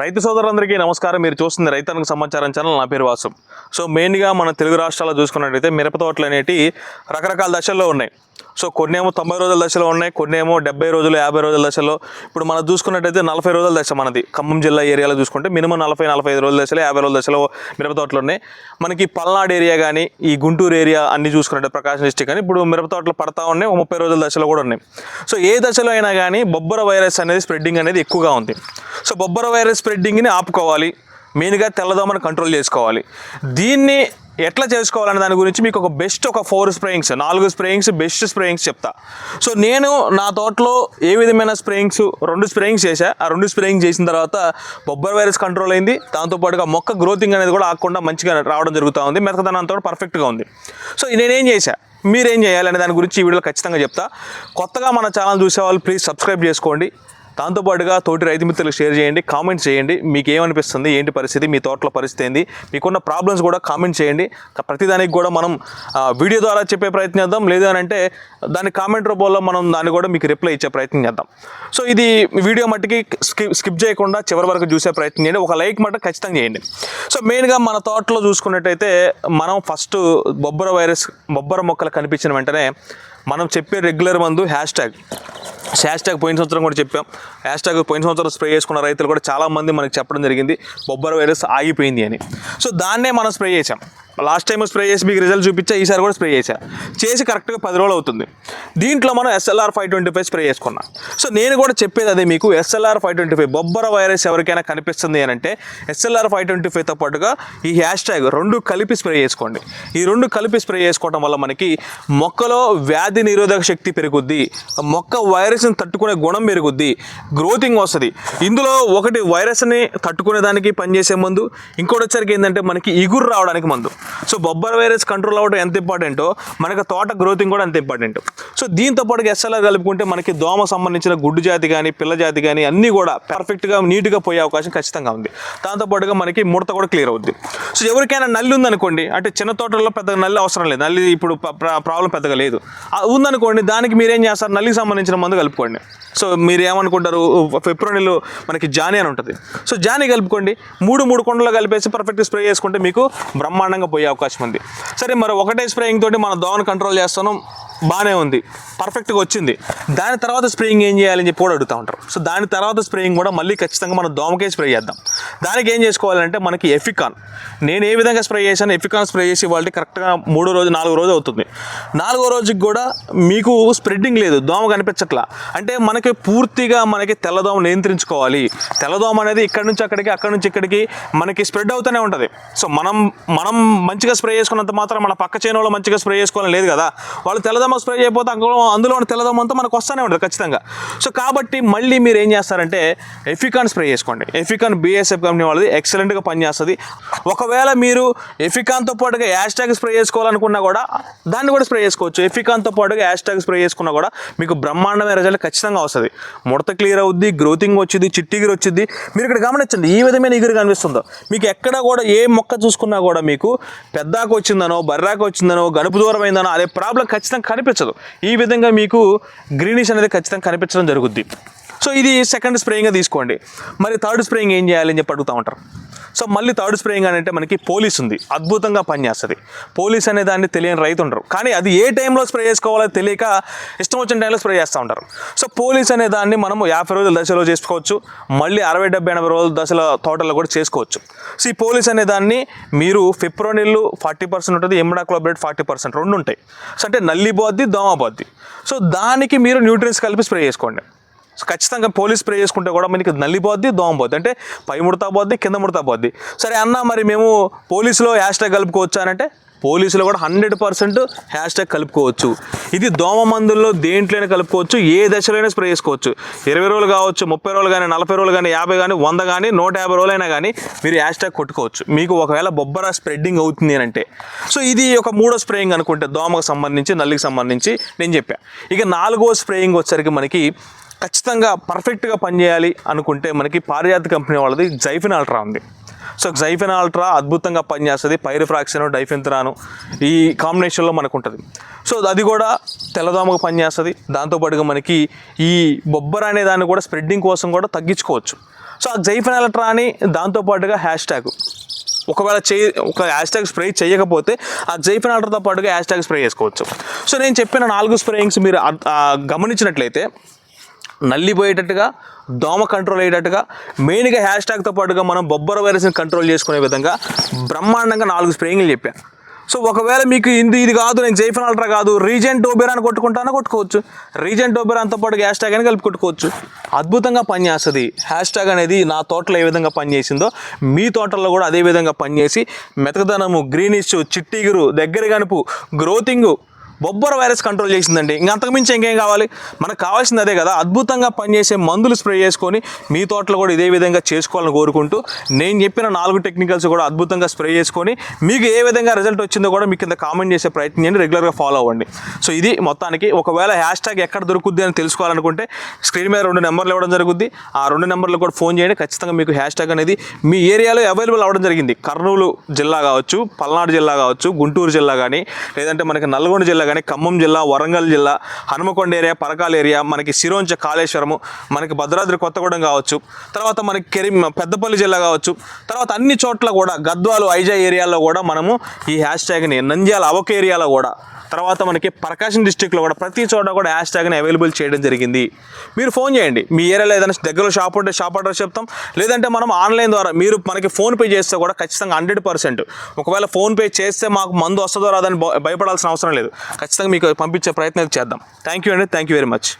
రైతు సోదరులందరికీ నమస్కారం. మీరు చూస్తుంది రైతానికి సమాచారం ఛానల్ నా పేరు వాసు. సో మెయిన్గా మన తెలుగు రాష్ట్రాల్లో చూసుకున్నట్టయితే మిరప తోటలు అనేవి రకరకాల దశల్లో ఉన్నాయి. సో కొన్ని ఏమో తొంభై రోజుల దశలో ఉన్నాయి కొన్ని ఏమో డెబ్బై రోజులు యాభై రోజుల దశలో. ఇప్పుడు మనం చూసుకున్నట్టయితే నలభై రోజుల దశ మనది. ఖమ్మం జిల్లా ఏరియాలో చూసుకుంటే మినిమం నలభై నలభై ఐదు రోజుల దశలో యాభై రోజుల దశలో మిరప తోటలు ఉన్నాయి. మనకి పల్నాడు ఏరియా కానీ ఈ గుంటూరు ఏరియా అన్ని చూసుకున్నట్టు ప్రకాశం డిస్టిక్ కానీ ఇప్పుడు మిరప తోటలు పడతా ఉన్నాయి ముప్పై రోజుల దశలో కూడా ఉన్నాయి. సో ఏ దశలో అయినా కానీ బొబ్బర వైరస్ అనేది స్ప్రెడ్డింగ్ అనేది ఎక్కువగా ఉంది. సో బొబ్బర వైరస్ స్ప్రెడ్డింగ్ని ఆపుకోవాలి. మెయిన్గా తెల్లదోమను కంట్రోల్ చేసుకోవాలి. దీన్ని ఎట్లా చేసుకోవాలనే దాని గురించి మీకు ఒక బెస్ట్ ఒక ఫోర్ స్ప్రేయింగ్స్ నాలుగు స్ప్రేయింగ్స్ బెస్ట్ స్ప్రేయింగ్స్ చెప్తా. సో నేను నా తోటలో ఏ విధమైన స్ప్రేయింగ్స్ రెండు స్ప్రేయింగ్స్ చేశా. ఆ రెండు స్ప్రేయింగ్ చేసిన తర్వాత బొబ్బర్ వైరస్ కంట్రోల్ అయింది. దాంతోపాటుగా మొక్క గ్రోతింగ్ అనేది కూడా ఆకుండా మంచిగా రావడం జరుగుతూ ఉంది. మెతకదనంతో పర్ఫెక్ట్గా ఉంది. సో నేనేం చేశా? మీరేం చేయాలనే దాని గురించి ఈ వీడియోలో ఖచ్చితంగా చెప్తా. కొత్తగా మన ఛానల్ చూసేవాళ్ళు ప్లీజ్ సబ్స్క్రైబ్ చేసుకోండి. దాంతోపాటుగా తోటి రైతు మిత్రులకు షేర్ చేయండి కామెంట్ చేయండి. మీకు ఏమనిపిస్తుంది? ఏంటి పరిస్థితి? మీ తోటలో పరిస్థితి ఏంది? మీకున్న ప్రాబ్లమ్స్ కూడా కామెంట్ చేయండి. ప్రతిదానికి కూడా మనం వీడియో ద్వారా చెప్పే ప్రయత్నం చేద్దాం. లేదు అని అంటే దాని కామెంట్ రూపంలో మనం దాన్ని కూడా మీకు రిప్లై ఇచ్చే ప్రయత్నం చేద్దాం. సో ఇది వీడియో మట్టికి స్కిప్ స్కిప్ చేయకుండా చివరి వరకు చూసే ప్రయత్నం చేయండి. ఒక లైక్ మట్టు ఖచ్చితంగా చేయండి. సో మెయిన్గా మన తోటలో చూసుకున్నట్టయితే మనం ఫస్ట్ బొబ్బర వైరస్ బొబ్బర మొక్కలు కనిపించిన వెంటనే మనం చెప్పే రెగ్యులర్ మందు హ్యాష్ ట్యాగ్ హ్యాష్ ట్యాగ్ పోయిన సంవత్సరం కూడా చెప్పాం. హ్యాష్ ట్యాగ్ పోయిన సంవత్సరం స్ప్రే చేసుకున్న రైతులు కూడా చాలామంది మనకి చెప్పడం జరిగింది. బొబ్బర్ వైరస్ ఆగిపోయింది అని. సో దాన్నే మనం స్ప్రే చేసాం లాస్ట్ టైం స్ప్రే చేసి మీకు రిజల్ట్ చూపించా ఈసారి కూడా స్ప్రే చేశా. చేసి కరెక్ట్గా పది రోజులు అవుతుంది. దీంట్లో మనం SLR five twenty five spray చేసుకున్నాం. సో నేను కూడా చెప్పేది అదే మీకు ఎస్ఎల్ఆర్ ఫైవ్ ట్వంటీ ఫైవ్ బొబ్బర వైరస్ ఎవరికైనా కనిపిస్తుంది అని అంటే ఎస్ఎల్ఆర్ ఫైవ్ ట్వంటీ ఫైవ్తో పాటుగా ఈ హ్యాష్ ట్యాగ్ రెండు కలిపి స్ప్రే చేసుకోండి. ఈ రెండు కలిపి స్ప్రే చేసుకోవడం వల్ల మనకి మొక్కలో వ్యాధి నిరోధక శక్తి పెరుగుద్ది మొక్క వైరస్ని తట్టుకునే గుణం పెరుగుద్ది గ్రోతింగ్ వస్తుంది. ఇందులో ఒకటి వైరస్ని తట్టుకునే దానికి పనిచేసే మందు ఇంకోటి వచ్చరికి ఏంటంటే మనకి ఇగురు రావడానికి మందు. సో బొబ్బర్ వైరస్ కంట్రోల్ అవ్వడం ఎంత ఇంపార్టెంటో మనకి తోట గ్రోతింగ్ కూడా అంత ఇంపార్టెంట్ సో దీంతో పాటు ఎస్ఎల్ఆర్ కలుపుకుంటే మనకి దోమ సంబంధించిన గుడ్డు జాతి కానీ పిల్ల జాతి కానీ అన్నీ కూడా పర్ఫెక్ట్గా నీట్గా పోయే అవకాశం ఖచ్చితంగా ఉంది. దాంతోపాటుగా మనకి ముడత కూడా క్లియర్ అవుద్ది. సో ఎవరికైనా నల్లి ఉందనుకోండి అంటే చిన్న తోటల్లో పెద్ద నల్లి అవసరం లేదు. నల్లి ఇప్పుడు ప్రాబ్లం పెద్దగా లేదు. ఉందనుకోండి దానికి మీరేం చేస్తారు? నల్లికి సంబంధించిన మందు కలుపుకోండి. సో మీరు ఏమనుకుంటారు? ఫిబ్రవరిలో మనకి జానీ అని ఉంటుంది. సో జానీ కలుపుకోండి. మూడు మూడు కొండలు కలిపేసి పర్ఫెక్ట్ స్ప్రే చేసుకుంటే మీకు బ్రహ్మాండంగా పోయే అవకాశం ఉంది. సరే మరి ఒకటే స్ప్రేయింగ్ తోటి మన దోమను కంట్రోల్ చేస్తాను బాగానే ఉంది. పర్ఫెక్ట్గా వచ్చింది. దాని తర్వాత స్ప్రేయింగ్ ఏం చేయాలని చెప్పి కూడా అడుగుతూ ఉంటారు. సో దాని తర్వాత స్ప్రేయింగ్ కూడా మళ్ళీ ఖచ్చితంగా మనం దోమకే స్ప్రే చేద్దాం. దానికి ఏం చేసుకోవాలంటే మనకి ఎఫికాన్ నేను ఏ విధంగా స్ప్రే చేశాను ఎఫికాన్ స్ప్రే చేసి వాళ్ళకి కరెక్ట్గా మూడో రోజు నాలుగో రోజు అవుతుంది. నాలుగో రోజుకి కూడా మీకు స్ప్రెడ్డింగ్ లేదు. దోమ కనిపించట్లా. అంటే మనకి పూర్తిగా మనకి తెల్లదోమ నియంత్రించుకోవాలి. తెల్లదోమ అనేది ఇక్కడ నుంచి అక్కడికి అక్కడ నుంచి ఇక్కడికి మనకి స్ప్రెడ్ అవుతూనే ఉంటుంది. సో మనం మనం మంచిగా స్ప్రే చేసుకున్నంత మాత్రం మన పక్క చేనులో మంచిగా స్ప్రే చేసుకోవాలని లేదు కదా. వాళ్ళు తెల్లదోమ స్ప్రే చేయకపోతే అందులో అందులో ఉన్న అంతా మనకు వస్తూనే ఉంటుంది ఖచ్చితంగా. సో కాబట్టి మళ్ళీ మీరు ఏం చేస్తారంటే ఎఫికాన్ స్ప్రే చేసుకోండి. ఎఫికాన్ బిఎస్ఎఫ్ కంపెనీ వాళ్ళది ఎక్సలెంట్గా పనిచేస్తుంది. ఒకవేళ మీరు ఎఫికాన్తో పాటుగా యాష్ ట్యాగ్ స్ప్రే చేసుకోవాలనుకున్నా కూడా దాన్ని కూడా స్ప్రే చేసుకోవచ్చు. ఎఫికాన్తో పాటుగా యాష్ ట్యాగ్ స్ప్రే చేసుకున్నా కూడా మీకు బ్రహ్మాండమైన రిజల్ట్ ఖచ్చితంగా వస్తుంది. ముడత క్లియర్ అవుద్ది గ్రోతింగ్ వచ్చింది చిట్టిగిరి వచ్చింది మీరు ఇక్కడ గమనించండి ఈ విధమైన ఇగురు కనిపిస్తుందో. మీకు ఎక్కడ కూడా ఏ మొక్క చూసుకున్నా కూడా మీకు పెద్దాకు వచ్చిందనో బర్రాకు వచ్చిందనో గనుపు దూరం అయిందనో అదే ప్రాబ్లం ఖచ్చితంగా కనిపించదు. ఈ విధంగా మీకు గ్రీనిష్ అనేది ఖచ్చితంగా కనిపించడం జరుగుద్ది. సో ఇది సెకండ్ స్ప్రేయింగ్గా తీసుకోండి. మరి థర్డ్ స్ప్రేయింగ్ ఏం చేయాలి అని చెప్పి అడుగుతూ ఉంటారు. సో మళ్ళీ థర్డ్ స్ప్రేయింగ్ అని అంటే మనకి పోలీస్ ఉంది. అద్భుతంగా పనిచేస్తుంది. పోలీస్ అనే దాన్ని తెలియని రైతు ఉండరు. కానీ అది ఏ టైంలో స్ప్రే చేసుకోవాలో తెలియక ఇష్టం వచ్చిన టైంలో స్ప్రే చేస్తూ ఉంటారు. సో పోలీస్ అనే దాన్ని మనము యాభై రోజుల దశలో చేసుకోవచ్చు. మళ్ళీ అరవై డెబ్బై ఎనభై రోజుల దశల తోటలో కూడా చేసుకోవచ్చు. సో ఈ పోలీస్ అనే దాన్ని మీరు ఫిప్రోనిల్లు ఫార్టీ పర్సెంట్ ఉంటుంది ఎమ్డాక్లోబ్రేట్ ఫార్టీ పర్సెంట్ రెండు ఉంటాయి. సో అంటే నల్లి పోద్ది దోమ పోద్ది సో దానికి మీరు న్యూట్రియన్స్ కలిపి స్ప్రే చేసుకోండి. సో ఖచ్చితంగా పోలీస్ స్ప్రే చేసుకుంటే కూడా మనకి నల్లిపోద్ది దోమ పోద్ది. అంటే పై ముడతా పోద్ది కింద ముడతా పోద్ది. సరే అన్న మరి మేము పోలీసులో హ్యాష్ ట్యాగ్ కలుపుకోవచ్చు పోలీసులో కూడా హండ్రెడ్ పర్సెంట్ హ్యాష్ ట్యాగ్ కలుపుకోవచ్చు. ఇది దోమ మందుల్లో దేంట్లోనే కలుపుకోవచ్చు ఏ దశలోనే స్ప్రే చేసుకోవచ్చు. ఇరవై రోజులు కావచ్చు ముప్పై రోజులు కానీ నలభై రోజులు కానీ యాభై కానీ వంద కానీ నూట యాభై రోజులైనా కానీ మీరు హ్యాష్ ట్యాగ్ కొట్టుకోవచ్చు. మీకు ఒకవేళ బొబ్బర స్ప్రెడ్డింగ్ అవుతుంది అని అంటే. సో ఇది ఒక మూడో స్ప్రేయింగ్ అనుకుంటే దోమకు సంబంధించి నల్లికి సంబంధించి నేను చెప్పాను ఇక నాలుగో స్ప్రేయింగ్ వచ్చేసరికి మనకి ఖచ్చితంగా పర్ఫెక్ట్గా పనిచేయాలి అనుకుంటే మనకి పారిజాత కంపెనీ వాళ్ళది జైఫిన్ అల్ట్రా ఉంది. సో జైఫిన్ అల్ట్రా అద్భుతంగా పనిచేస్తుంది. పైరిఫ్రాక్షన్ డైఫిన్త్రాను ఈ కాంబినేషన్లో మనకు ఉంటుంది సో అది కూడా తెల్లదోమకు పనిచేస్తుంది. దాంతోపాటుగా మనకి ఈ బొబ్బర అనే దాన్ని కూడా స్ప్రెడ్డింగ్ కోసం కూడా తగ్గించుకోవచ్చు. సో ఆ జైఫెనాలట్రాని దాంతోపాటుగా హ్యాష్ ట్యాగ్ ఒకవేళ చేయి ఒక హ్యాష్ ట్యాగ్ స్ప్రే చేయకపోతే ఆ జైఫెనాలతో పాటుగా హ్యాష్ ట్యాగ్ స్ప్రే చేసుకోవచ్చు. సో నేను చెప్పిన నాలుగు స్ప్రేయింగ్స్ మీరు గమనించినట్లయితే నల్లిపోయేటట్టుగా దోమ కంట్రోల్ అయ్యేటట్టుగా మెయిన్గా హ్యాష్ ట్యాగ్తో పాటుగా మనం బొబ్బర వైరస్ని కంట్రోల్ చేసుకునే విధంగా బ్రహ్మాండంగా నాలుగు స్ప్రేయింగ్లు చెప్పాను. సో ఒకవేళ మీకు ఇది ఇది కాదు నేను జైఫన్ అల్ట్రా కాదు రీజెంట్ ఓబెరా అని కొట్టుకుంటానో కొట్టుకోవచ్చు. రీజెంట్ ఓబెరాతో పాటు హ్యాష్ ట్యాగ్ అని కలిపి కొట్టుకోవచ్చు. అద్భుతంగా పనిచేస్తుంది హ్యాష్ ట్యాగ్ అనేది నా తోటలో ఏ విధంగా పనిచేసిందో మీ తోటల్లో కూడా అదే విధంగా పనిచేసి మెతకదనము గ్రీనిష్ చిట్టిగురు దగ్గర గనుపు గ్రోతింగు బొబ్బర వైరస్ కంట్రోల్ చేసిందండి. ఇంకా అంతకుమించి ఇంకేం కావాలి? మనకు కావాల్సింది అదే కదా అద్భుతంగా పనిచేసే మందులు స్ప్రే చేసుకొని మీ తోటలో కూడా ఇదే విధంగా చేసుకోవాలని కోరుకుంటూ నేను చెప్పిన నాలుగు టెక్నికల్స్ కూడా అద్భుతంగా స్ప్రే చేసుకొని మీకు ఏ విధంగా రిజల్ట్ వచ్చిందో కూడా మీకు కింద కామెంట్ చేసే ప్రయత్నం చేయండి రెగ్యులర్గా ఫాలో అవ్వండి. సో ఇది మొత్తానికి ఒకవేళ హ్యాష్ ట్యాగ్ ఎక్కడ దొరుకుద్ది అని తెలుసుకోవాలనుకుంటే స్క్రీన్ మీద రెండు నెంబర్లు ఇవ్వడం జరుగుద్ది. ఆ రెండు నెంబర్లు కూడా ఫోన్ చేయండి. ఖచ్చితంగా మీకు హ్యాష్ ట్యాగ్ అనేది మీ ఏరియాలో అవైలబుల్ అవ్వడం జరిగింది. కర్నూలు జిల్లా కావచ్చు పల్నాడు జిల్లా కావచ్చు గుంటూరు జిల్లా కానీ లేదంటే మనకి నల్గొండ జిల్లా కానీ ఖమ్మం జిల్లా వరంగల్ జిల్లా హనుమకొండ ఏరియా పరకాల ఏరియా మనకి సిరోంచ కాళేశ్వరము మనకి భద్రాద్రి కొత్తగూడెం కావచ్చు తర్వాత మనకి కెరి పెద్దపల్లి జిల్లా కావచ్చు తర్వాత అన్ని చోట్ల కూడా గద్వాలు ఐజా ఏరియాలో కూడా మనము ఈ హ్యాష్ ట్యాగ్ని నంద్యాల అవక ఏరియాలో కూడా తర్వాత మనకి ప్రకాశం డిస్టిక్లో కూడా ప్రతి చోట కూడా హ్యాష్ ట్యాగ్ని అవైలబుల్ చేయడం జరిగింది. మీరు ఫోన్ చేయండి. మీ ఏరియాలో ఏదైనా దగ్గరలో షాప్ ఉంటే షాప్ అడ్రస్ చెప్తాం. లేదంటే మనం ఆన్లైన్ ద్వారా మీరు మనకి ఫోన్ పే చేస్తే కూడా ఖచ్చితంగా హండ్రెడ్ పర్సెంట్ ఒకవేళ ఫోన్ పే చేస్తే మాకు మందు వస్తుందో రాదని భయపడాల్సిన అవసరం లేదు. ఖచ్చితంగా మీకు పంపించే ప్రయత్నం చేద్దాం. థ్యాంక్ యూ అండి. Thank you very much